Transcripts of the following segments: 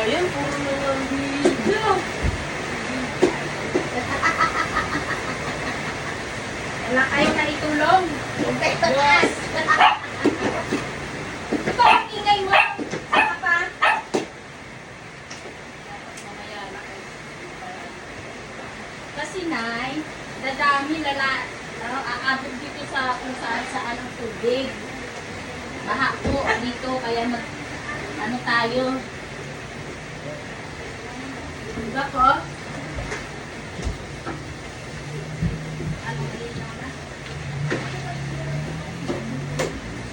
Ayan, puro na lang video. Wala kayo na itulong. Huwag kayo taas. Ito ang ingay mo. Kasi nay, dadami lala, ano, aabot dito sa kung saan saan ang tubig. Baha po dito, kaya mag, ano tayo. Po? Ano,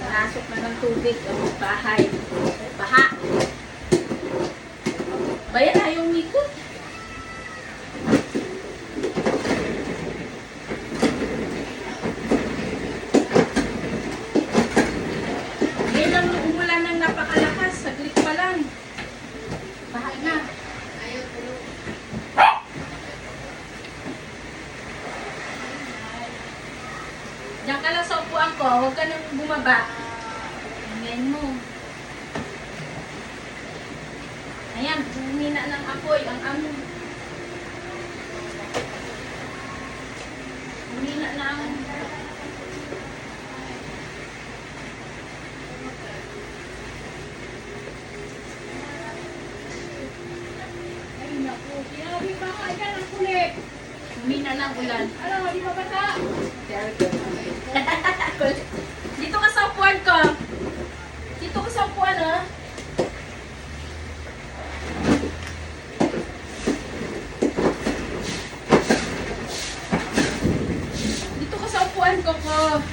na? Na ng tubig ang bahay. Baha. Bayan na yung mikot. Ngayon lang nung umulan ng napakalakas, saglit pa lang. Bahay na. Diyan ka lang sa upuan ko, huwag ka nang bumaba. Ngayon mo. Ayan, humina ng apoy ang amo. Mina lang ulan. Alam mo, di pa bata. Dito ka sa upuan ko. Dito ka sa upuan, ha? Dito ka sa upuan ko ko.